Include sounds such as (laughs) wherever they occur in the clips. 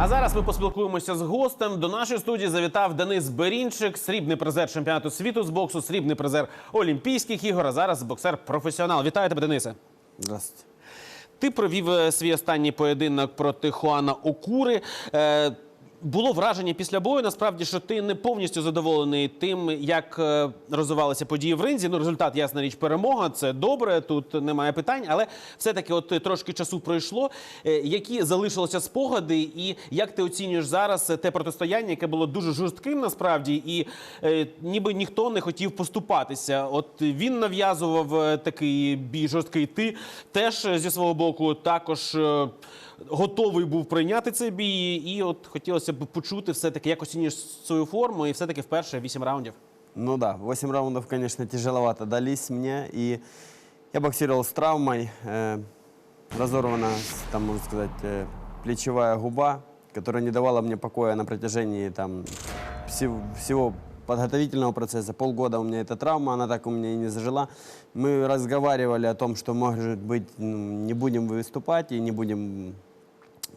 А зараз ми поспілкуємося з гостем. До нашої студії завітав Денис Берінчик, срібний призер чемпіонату світу з боксу, срібний призер Олімпійських ігор. А зараз боксер-професіонал. Вітаю тебе, Денисе. Здравствуйте. Ти провів е, свій останній поєдинок проти Хуана Окури. Було враження після бою, насправді, що ти не повністю задоволений тим, як е, розвивалися події в ринзі. Ну, результат, ясна річ, перемога. Це добре, тут немає питань. Але все-таки, от трошки часу пройшло. Е, які залишилися спогади, і як ти оцінюєш зараз те протистояння, яке було дуже жорстким насправді, і е, ніби ніхто не хотів поступатися. От він нав'язував е, такий бій жорсткий. Ти теж зі свого боку також е, готовий був прийняти цей бій. І от хотілося б почути все-таки, як оцінюєш свою форму, і все-таки вперше вісім раундів. Ну да, 8 раундов, конечно, тяжеловато дались мне. И я боксировал с травмой. э, разорвана, там, можно сказать, э, плечевая губа, которая не давала мне покоя на протяжении там, всего, всего подготовительного процесса. Полгода у меня эта травма, она так у меня и не зажила. Мы разговаривали о том, что, может быть, ну, не будем выступать и не будем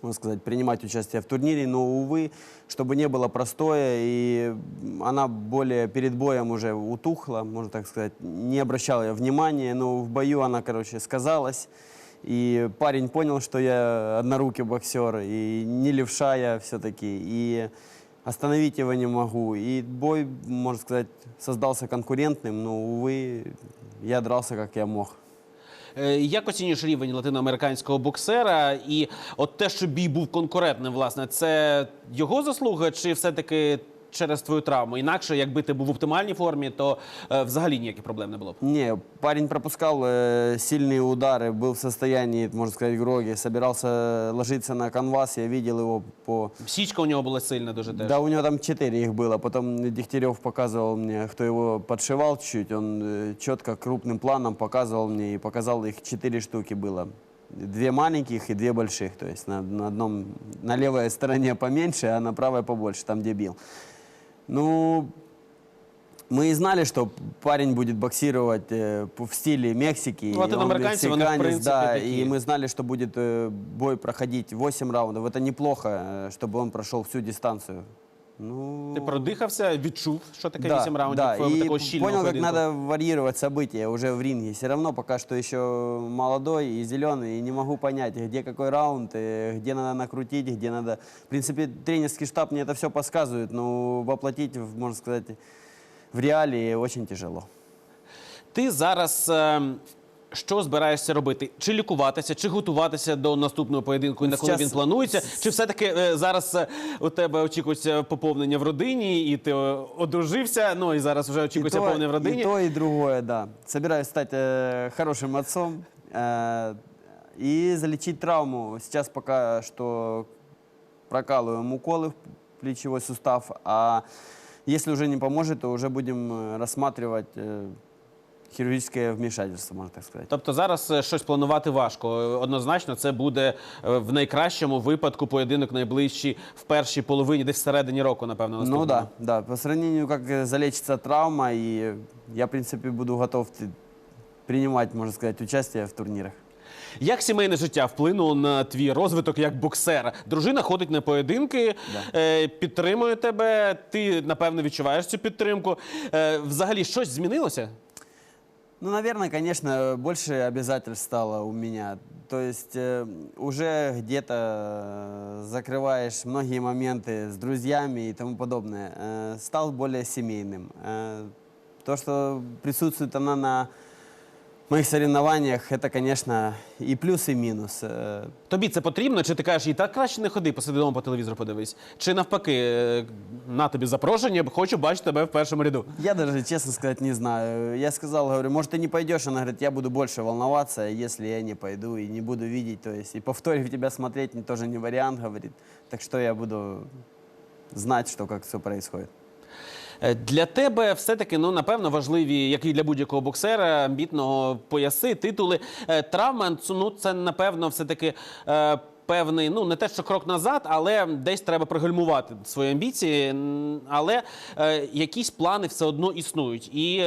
можно сказать, принимать участие в турнире, но, увы, чтобы не было простое, и она более перед боем уже утухла, можно так сказать, не обращала я внимания, но в бою она, короче, сказалась, и парень понял, что я однорукий боксер, и не левша я все-таки, и остановить его не могу, и бой, можно сказать, создался конкурентным, но, увы, я дрался, как я мог. Е, Як оцінюєш рівень латиноамериканського боксера? І от те, що бій був конкурентним, власне, це його заслуга, чи все-таки через твою травму? Інакше, якби ти був в оптимальній формі, то е, взагалі ніяких проблем не було б. Не, парень пропускал э, сильные удары, был в состоянии, можно сказать, гроги, собирался ложиться на канвас, я видел его по... Січка у нього була сильна дуже теж. Да, у него там четыре их было, потом Дегтярев показывал мне, кто его подшивал чуть-чуть, он э, четко крупным планом показывал мне и показал их четыре штуки было. Две маленьких и две больших, то есть на, на одном, на левой стороне поменьше, (laughs) а на правой побольше, там где бил. Ну, мы и знали, что парень будет боксировать э, по- в стиле Мексики. и он Латиноамериканцы, они, в мексиканец, принципе, да, такие. и мы знали, что будет э, бой проходить 8 раундов. Это неплохо, э, чтобы он прошел всю дистанцию. Ну, Ти продихався, відчув, що таке да, 8 раундів да, е, и такого щільного понял, как поєдинку. надо варьировать события уже в ринге. Все равно пока что еще молодой и зеленый, и не могу понять, где какой раунд, э, где надо накрутить, где надо... В принципе, тренерский штаб мне это все подсказывает, но воплотить, в, можно сказать, в реалии очень тяжело. Ти зараз е, що збираєшся робити? Чи лікуватися, чи готуватися до наступного поєдинку, і на коли Щас- він планується? Чи все-таки е, зараз е, у тебе очікується поповнення в родині, і ти е, одружився? Ну і зараз вже очікується и, то, поповнення в родині. и то, и другое, да. Собираюсь стать э, хорошим отцом э, и залечить травму. Сейчас пока что прокалываем уколы в плечевой сустав, а если уже не поможет, то уже будем э, рассматривать хирургическое вмешательство, можно так сказать. Тобто зараз е, щось планувати важко. Однозначно, це буде е, в найкращому випадку поєдинок найближчий в першій половині, десь всередині року, напевно. Ну наступного. да, да. По сравнению, как э, залечится травма, и я, в принципе, буду готов принимать, можно сказать, участие в турнирах. Як сімейне життя вплинуло на твій розвиток як боксера? Дружина ходить на поєдинки, е, підтримує тебе. Ти напевно відчуваєш цю підтримку. Взагалі щось змінилося? Ну, наверное, конечно, больше обязательств стало у меня. То есть э, уже где-то э, закрываешь многие моменты с друзьями и тому подобное. Э, стал более семейным. Э, то, что присутствует она на моих соревнованиях, это, конечно, и плюс, и минус. Э, Тобі це потрібно? Чи ти кажеш, і так краще не ходи, посиди вдома по телевізору подивись? Чи навпаки, е, на тобі запрошення, хочу бачити тебе в першому ряду? Я даже, честно сказать, не знаю. Я сказал, говорю, может, ты не пойдешь? Она говорит, я буду больше волноваться, если я не пойду и не буду видеть. То есть и повторив тебя смотреть не, тоже не вариант, говорит. Так что я буду знать, что как все происходит. Е, Для тебе все-таки, ну напевно, важливі, як і для будь-якого боксера, амбітного пояси, титули. Е, Травма, ну це напевно, все-таки. Е, Певний, ну не те, що крок назад, але десь треба пригальмувати свої амбіції. Але якісь плани все одно існують. І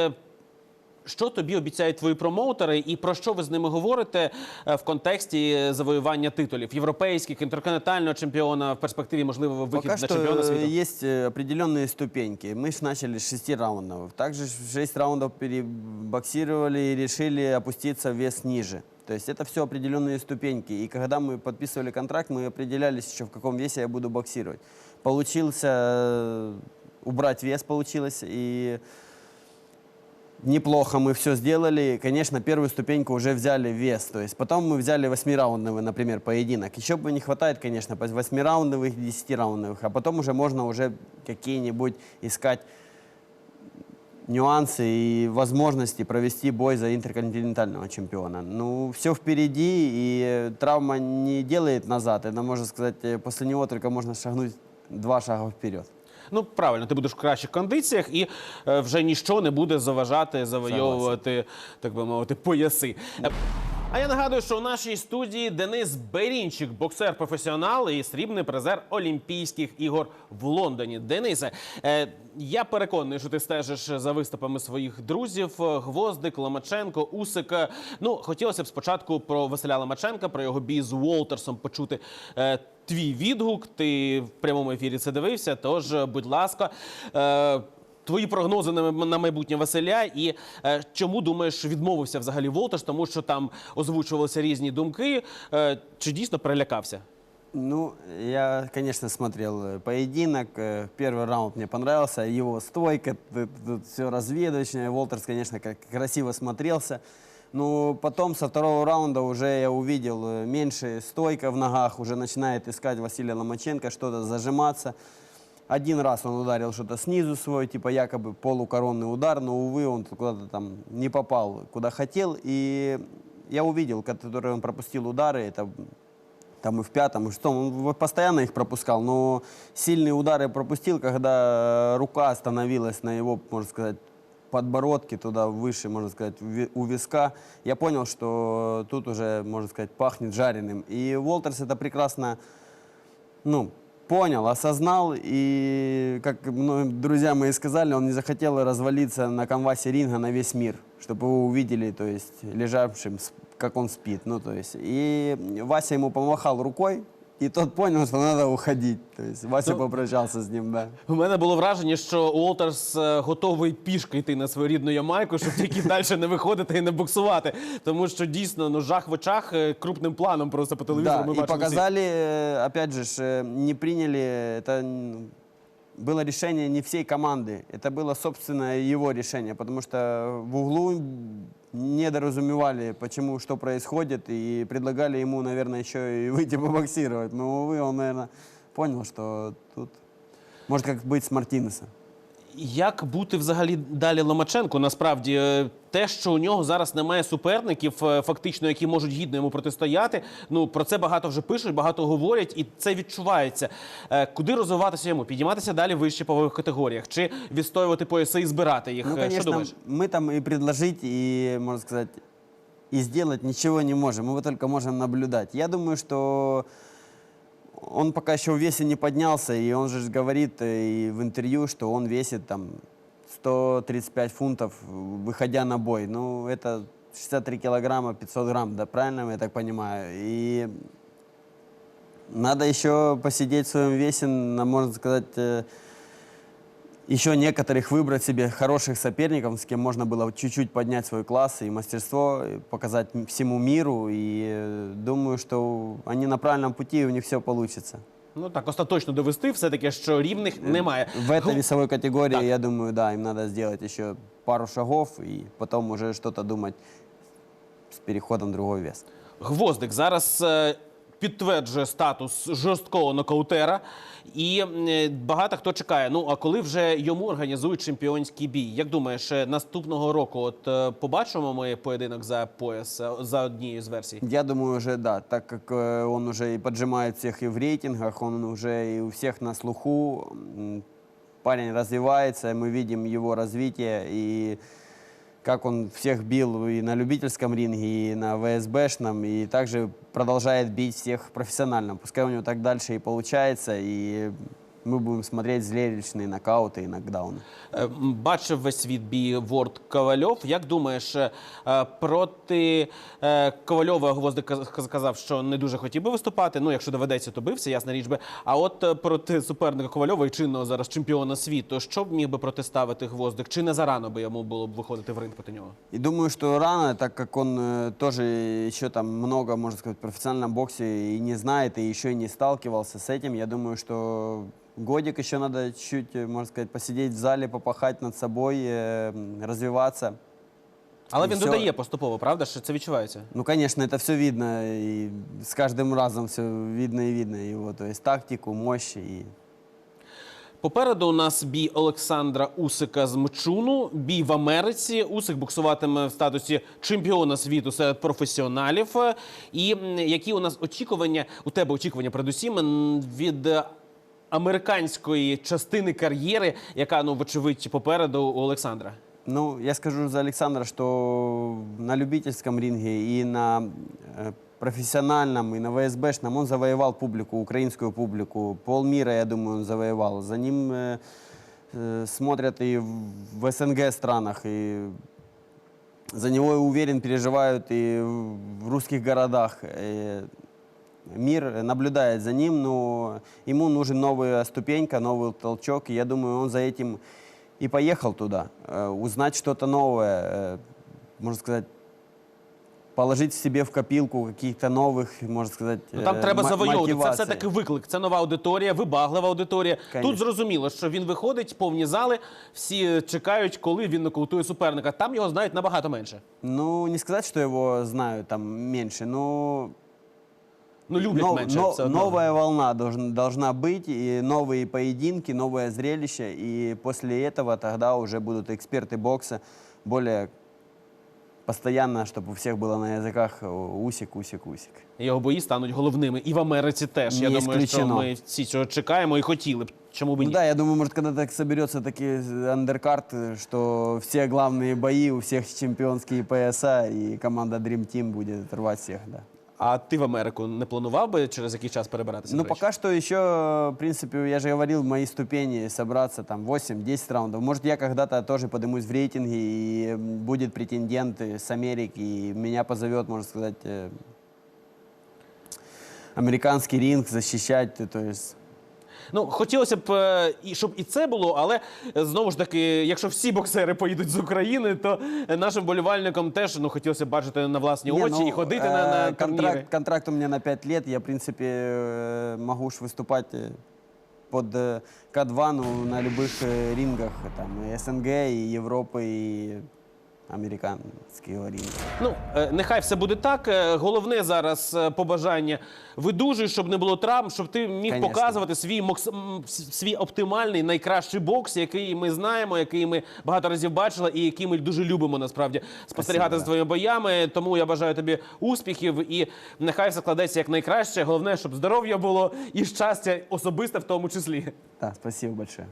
Що тобі обіцяють твої промоутери, і про що ви з ними говорите е, в контексті завоювання титулів європейських, інтерконтинентального чемпіона в перспективі, можливо, вихід Пока на что чемпіона э, світу? есть э, определенные ступеньки. Мы же начали с шести раундов. Также в шесть раундов перебоксировали и решили опуститься в вес ниже. То есть это все определенные ступеньки. И когда мы подписывали контракт, мы определялись еще, в каком весе я буду боксировать. Получился э, убрать вес, получилось. И неплохо мы все сделали. Конечно, первую ступеньку уже взяли вес. То есть потом мы взяли восьмираундовый, например, поединок. Еще бы не хватает, конечно, восьмираундовых, десятираундовых. А потом уже можно уже какие-нибудь искать нюансы и возможности провести бой за интерконтинентального чемпиона. Ну, все впереди, и травма не делает назад. Это, можно сказать, э, после него только можно шагнуть два шага вперед. Ну правильно, ти будеш в кращих кондиціях, і е, вже ніщо не буде заважати завойовувати, так би мовити, пояси. А я нагадую, що у нашій студії Денис Берінчик, боксер-професіонал і срібний призер Олімпійських ігор в Лондоні. Денисе, е, я переконаний, що ти стежиш за виступами своїх друзів е, Гвоздик, Ломаченко, Усика. Ну, хотілося б спочатку про Василя Ломаченка, про його бій з Уолтерсом почути е, Твій відгук, ти в прямому ефірі це дивився. Тож, е, будь ласка, е, твої прогнози на, на майбутнє Василя, і е, чому думаєш, відмовився взагалі Волтерс, тому що там озвучувалися різні думки. Е, чи дійсно перелякався? Ну, я, конечно, смотрел э, поединок. Э, Первый раунд мне понравился, его стойка, все разведочное. Волтерс, конечно, как красиво смотрелся. Но потом со второго раунда уже я увидел э, меньше стойка в ногах, уже начинает искать Василия Ломаченко, что-то зажиматься. Один раз он ударил что-то снизу свой, типа якобы полукоронный удар, но, увы, он куда-то там не попал, куда хотел. И я увидел, который он пропустил удары, это там и в пятом, и в он постоянно их пропускал, но сильные удары пропустил, когда э, рука остановилась на его, можно сказать, подбородке, туда выше, можно сказать, у ви- у виска. Я понял, что тут уже, можно сказать, пахнет жареным. И Уолтерс это прекрасно, ну, понял, осознал, и, как ну, друзья мои сказали, он не захотел развалиться на канвасе ринга на весь мир, чтобы его увидели, то есть, лежавшим, как он спит, ну, то есть. И Вася ему помахал рукой, и тот понял, что надо уходить. То есть Вася Ну, попрощался с ним, да. У мене було враження, що Уолтерс е, готовий пішки йти на свою рідну Ямайку, щоб тільки далі (laughs) не виходити і не буксувати. Тому що дійсно ну жах в очах е, крупним планом просто по телевізору. Да, ми и бачили всі. показали, э, опять же, ж, э, не приняли, это м, было решение не всей команды, это было, собственно, его решение, потому что в углу недоразумевали, почему, что происходит, и предлагали ему, наверное, еще и выйти (laughs) побоксировать. Но, увы, он, наверное, понял, что тут может как быть с Мартинесом. Як бути взагалі далі Ломаченку? Насправді е, те, що у нього зараз немає суперників, е, фактично, які можуть гідно йому протистояти. Ну про це багато вже пишуть, багато говорять, і це відчувається. Е, Куди розвиватися йому? Підійматися далі вище по категоріях, чи відстоювати пояси і збирати їх? Ну, Е, Що конечно, думаєш? мы там и предложить, и, можно сказать, и сделать ничего не можем. Мы только можем наблюдать. Я думаю, что он пока еще в весе не поднялся, и он же говорит э, и в интервью, что он весит там 135 фунтов, выходя на бой. Ну, это 63 килограмма, 500 грамм, да, правильно я так понимаю? И надо еще посидеть в своем весе, можно сказать, э, еще некоторых выбрать себе хороших соперников, с кем можно было чуть-чуть поднять свой класс и мастерство, и показать м- всему миру. И э, думаю, что они на правильном пути, и у них все получится. Ну так остаточно довести, все таки, що рівних немає. В этой Гл- весовой категории, Так. я думаю, да, им надо сделать еще пару шагов и потом уже что-то думать с переходом в другой вес. Гвоздик зараз е, підтверджує статус жорсткого нокаутера, і е, багато хто чекає. Ну а коли вже йому організують чемпіонський бій? Як думаєш, е, наступного року от е, побачимо ми поєдинок за пояс за однією з версій? Я думаю, уже да, так как э, он уже и поджимает всех и в рейтингах, он уже и у всех на слуху. Парень развивается, мы видим его развитие и как он всех бил и на любительском ринге, и на ВСБшном, и также продолжает бить всех профессионально. Пускай у него так дальше и получается, и мы будем смотреть зрелищные нокауты и нокдауны. Е, м, Бачив весь світ бій Ворд Ковальов. Як думаєш, е, е, проти е, Ковальова Гвоздик каз- сказав, що не дуже хотів би виступати. Ну, якщо доведеться, то бився, ясна річ би. А от е, проти суперника Ковальова і чинного зараз чемпіона світу, що б міг би протиставити Гвоздик? Чи не зарано би йому було б виходити в ринг проти нього? И думаю, что рано, так как он э, тоже еще там много, можно сказать, в профессиональном боксе и не знает, и еще и не сталкивался с этим, я думаю, что годик еще надо чуть, э, можно сказать, посидеть в зале, попахать над собой, э, м, развиваться. Але І він всьо. додає поступово, правда? Що це відчувається? Ну, конечно, это все видно, и с каждым разом все видно и видно его, то есть тактику, мощь и Попереду у нас бій Олександра Усика з Мчуну, бій в Америці. Усик боксуватиме в статусі чемпіона світу серед професіоналів. Е, І м, які у нас очікування, у тебе очікування передусім м, від е, американської частини кар'єри, яка ну вочевидь попереду у Олександра? Ну, я скажу за Александра, что на любительском ринге и на э, профессиональном, и на ВСБшном он завоевал публику, украинскую публику. Полмира, я думаю, он завоевал. За ним э, э, смотрят и в в СНГ странах, и за него, я уверен, переживают и в русских городах. Э, Мир наблюдает за ним, но ему нужен новая ступенька, новый толчок. И я думаю, он за этим и поехал туда. Э, Узнать что-то новое, э, можно сказать, положить в себе в копилку каких-то новых, можно сказать, Ну там э, треба мо- завойовувати. Це мотиваций. все таки виклик. Це нова аудиторія, вибаглива аудиторія. Тут Конечно. зрозуміло, що він виходить, повні зали, всі чекають, коли він нокаутує суперника. Там його знають набагато менше. Ну, не сказать, что его знаю там меньше, но Ну люблять Но- менше. но- все одно. новая волна должна, должна быть, и новые поединки, новое зрелище, и после этого тогда уже будут эксперты бокса более постоянно, чтобы у всех было на языках э, усик, усик, усик. Його бої стануть головними і в Америці теж. Я Не думаю, що исключено. ми всі цього чекаємо і хотіли б. Чому б Ну ні? да, я думаю, может, когда так соберется такие андеркарт, э, что все главные бои, у всех чемпионские пояса, и команда Dream Team будет рвать всех, да. А ти в Америку не планував би через який час перебиратися? Ну, до речі? пока что еще, в принципе, я же говорил, мои ступени собраться там 8-10 раундов. Может, я когда-то тоже поднимусь в рейтинге и м, будет претендент э, с Америки, и меня позовет, можно сказать, э, американский ринг защищать, э, то есть... Ну хотілося б, е, і щоб і це було, але е, знову ж таки, якщо всі боксери поїдуть з України, то е, нашим болівальникам теж ну хотілося б бачити на власні Не, очі ну, і ходити э, на, на турніри. контракт, контракт у меня на 5 лет, я, в принципе, э, могу уж выступать э, под э, К2 ну, на любых э, рингах, там, и СНГ, и Европы, и американского ринга. Ну, е, нехай все буде так. Е, Головне зараз е, побажання видужуй, щоб не було травм, щоб ти міг Конечно. показувати свій мокс- свій оптимальний найкращий бокс, який ми знаємо, який ми багато разів бачили, і який ми дуже любимо насправді спостерігати Спасибо, за твоїми боями. Тому я бажаю тобі успіхів і нехай все складеться як найкраще. Головне, щоб здоров'я було і щастя особисте в тому числі. Да, спасибо большое.